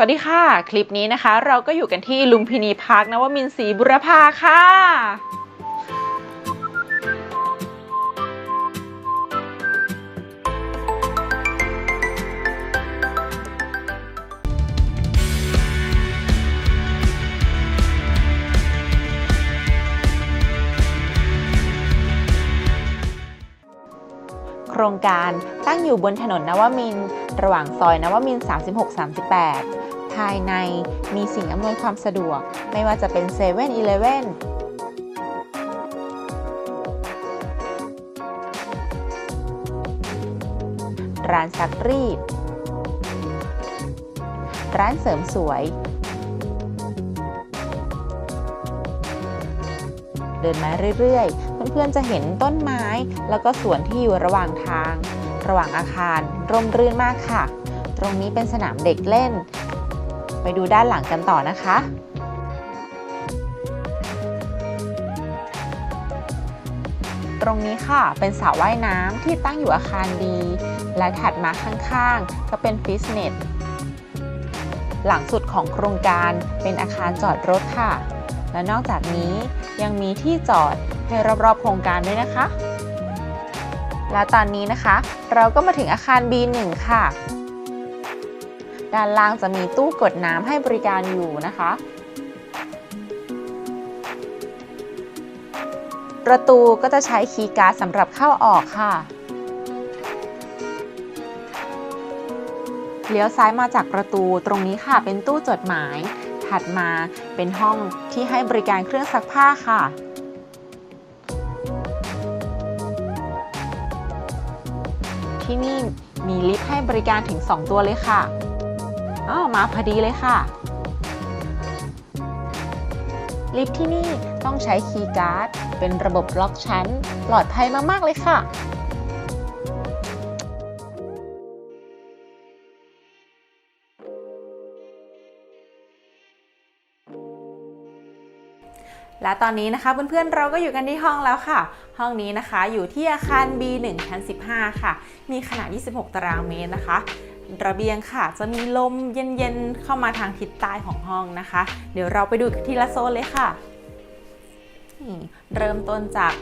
สวัสดีค่ะ คลิปนี้นะคะ เราก็อยู่กันที่ลุมพินีพาร์คนวมินทร์ศรีบุรพาค่ะ ครงการตั้งอยู่บนถนนนวมินระหว่างซอยนวมิน 36-38 ภายในมีสิ่งอำนวยความสะดวก ไม่ว่าจะเป็น7 e เ e ่ e อเลร้านซักรีด ร้านเสริมสวย เดินมาเรื่อยๆ พื่อนๆจะเห็นต้นไม้ แล้วก็สวนที่อยู่ระหว่างทาง ระหว่างอาคารร่มรื่นมากค่ะ ตรงนี้เป็นสนามเด็กเล่น ไปดูด้านหลังกันต่อนะคะตรงนี้ค่ะเป็นสระว่ายน้ำที่ตั้งอยู่อาคารดี และถัดมาข้างๆ ก็เป็นฟิตเนส หลังสุดของโครงการเป็นอาคารจอดรถค่ะ และนอกจากนี้ยังมีที่จอดให้รอบๆโครงการด้วยนะคะ และตอนนี้นะคะ เราก็มาถึงอาคาร B1 ค่ะ ด้านล่างจะมีตู้กดน้ำให้บริการอยู่นะคะ ประตูก็จะใช้คีย์การ์ดสำหรับเข้าออกค่ะเลี้ยวซ้ายมาจากประตูตรงนี้ค่ะเป็นตู้จดหมาย ถัดมาเป็นห้องที่ให้บริการเครื่องซักผ้าค่ะ ที่นี่มีลิฟต์ให้บริการถึง 2 ตัวเลยค่ะอ้าวมาพอดีเลยค่ะ ลิฟต์ที่นี่ต้องใช้คีย์การ์ด เป็นระบบล็อกชั้น ปลอดภัยมาก ๆ เลยค่ะ และตอนนี้นะคะเพื่อนๆเราก็อยู่กันที่ห้องแล้วค่ะ ห้องนี้นะคะอยู่ที่อาคาร B1 ชั้น 15 ค่ะ มีขนาด 26 ตารางเมตรนะคะ ระเบียงค่ะจะมีลมเย็นๆ เข้ามาทางทิศใต้ของห้องนะคะ เดี๋ยวเราไปดูทีละโซนเลยค่ะ เริ่มต้นจาก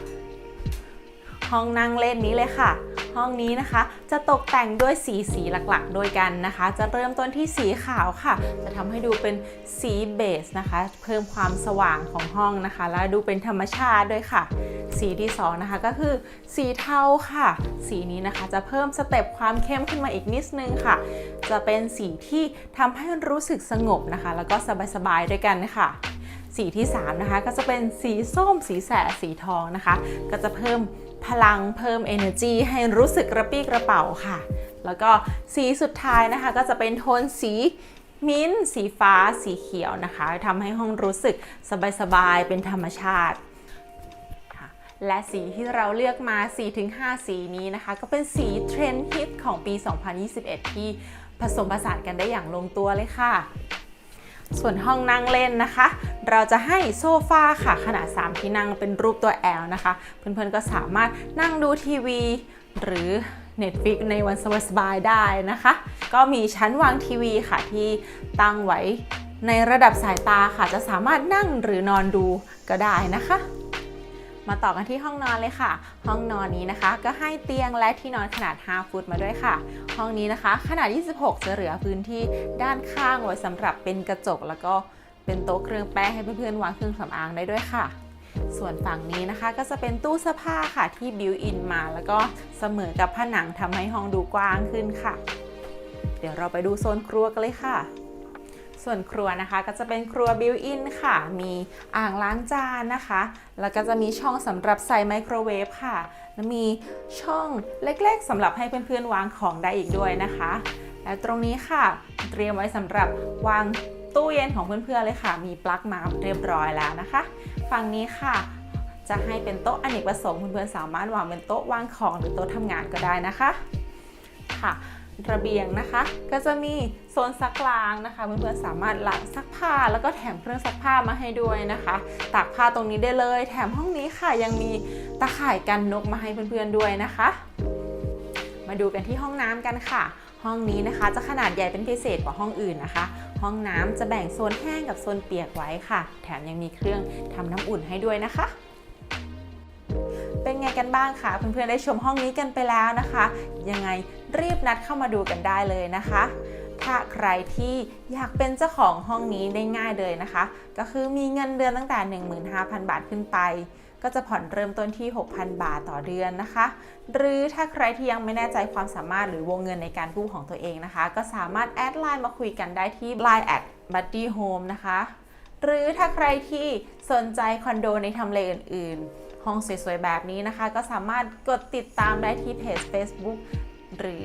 ห้องนั่งเล่นนี้เลยค่ะ ห้องนี้นะคะ จะตกแต่งด้วยสีสีหลักๆ โดยกันนะคะ จะเริ่มต้นที่สีขาวค่ะ จะทำให้ดูเป็นสีเบสนะคะ เพิ่มความสว่างของห้องนะคะ และดูเป็นธรรมชาติด้วยค่ะ สีที่สองนะคะก็คือสีเทาค่ะ สีนี้นะคะจะเพิ่มสเต็ปความเข้มขึ้นมาอีกนิดนึงค่ะ จะเป็นสีที่ทำให้รู้สึกสงบนะคะ แล้วก็สบายๆด้วยกันค่ะ สีที่3นะคะก็จะเป็นสีส้ม สีแสดสีทองนะคะ ก็จะเพิ่มพลังเพิ่ม energy ให้รู้สึกกระปี้กระเป๋าค่ะ แล้วก็สีสุดท้ายนะคะก็จะเป็นโทนสีมิ้นสีฟ้าสีเขียวนะคะทำให้ห้องรู้สึกสบายๆเป็นธรรมชาติและสีที่เราเลือกมา 4-5 สีนี้นะคะ ก็เป็นสีเทรนด์ฮิตของปี 2021 ที่ผสมผสานกันได้อย่างลงตัวเลยค่ะ ส่วนห้องนั่งเล่นนะคะ เราจะให้โซฟาค่ะขนาด 3 ที่นั่งเป็นรูปตัว L นะคะ เพื่อนๆก็สามารถนั่งดูทีวี หรือ Netflix ในวันสบายๆได้นะคะ ก็มีชั้นวางทีวีค่ะที่ตั้งไว้ในระดับสายตาค่ะ จะสามารถนั่งหรือนอนดูก็ได้นะคะ มาต่อกันที่ห้องนอนเลยค่ะ ห้องนอนนี้นะคะ ก็ให้เตียงและที่นอนขนาด 5 ฟุตมาด้วยค่ะ ห้องนี้นะคะ ขนาด 26 จะเหลือพื้นที่ด้านข้างไว้สำหรับเป็นกระจกแล้วก็ เป็นโต๊ะเครื่องแป้งให้เพื่อนๆวางเครื่องสำอางได้ด้วยค่ะ ส่วนฝั่งนี้นะคะก็จะเป็นตู้เสื้อผ้าค่ะที่บิวอินมา แล้วก็เสมอกับผนังทำให้ห้องดูกว้างขึ้นค่ะ เดี๋ยวเราไปดูโซนครัวกันเลยค่ะส่วนครัวนะคะก็จะเป็นครัวบิวอินค่ะ มีอ่างล้างจานนะคะ แล้วก็จะมีช่องสำหรับใส่ไมโครเวฟค่ะ และมีช่องเล็กๆสำหรับให้เพื่อนๆวางของได้อีกด้วยนะคะ และตรงนี้ค่ะ เตรียมไว้สำหรับวาง ตู้เย็นของเพื่อนๆเลยค่ะ มีปลั๊กมาเรียบร้อยแล้วนะคะ ฝั่งนี้ค่ะ จะให้เป็นโต๊ะอเนกประสงค์เพื่อนๆสามารถวางเป็นโต๊ะวางของหรือโต๊ะทำงานก็ได้นะคะค่ะระเบียงนะคะ ก็จะมีโซนซักล้างนะคะเพื่อนๆสามารถล้างซักผ้าแล้วก็แถมเครื่องซักผ้ามาให้ด้วยนะคะตากผ้าตรงนี้ได้เลย แถมห้องนี้ค่ะยังมีตะข่ายกันนกมาให้เพื่อนๆด้วยนะคะมมาดูกันที่ห้องน้ำกันค่ะ ห้องนี้นะคะจะขนาดใหญ่เป็นพิเศษกว่าห้องอื่นนะคะ ห้องน้ำจะแบ่งโซนแห้งกับโซนเปียกไว้ค่ะ แถมยังมีเครื่องทำน้ำอุ่นให้ด้วยนะคะ เป็นไงกันบ้างคะเพื่อนๆได้ชมห้องนี้กันไปแล้วนะคะ ยังไงรีบนัดเข้ามาดูกันได้เลยนะคะถ้าใครที่อยากเป็นเจ้าของห้องนี้ได้ง่ายเลยนะคะ ก็คือมีเงินเดือนตั้งแต่ 15,000 บาทขึ้นไป ก็จะผ่อนเริ่มต้นที่ 6,000 บาทต่อเดือนนะคะ หรือถ้าใครที่ยังไม่แน่ใจความสามารถหรือวงเงินในการกู้ของตัวเองนะคะ ก็สามารถแอดไลน์มาคุยกันได้ที่ Line at buddy home นะคะ หรือถ้าใครที่สนใจคอนโดในทำเลอื่น ๆ ห้องสวย ๆ แบบนี้นะคะ ก็สามารถกดติดตามได้ที่เพจ Facebook หรือ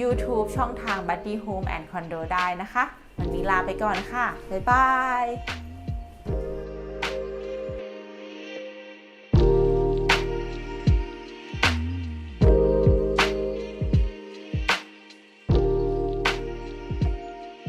YouTube ช่องทาง Buddy Home and Condo ได้นะคะ วันนี้ลาไปก่อนค่ะ บ๊ายบาย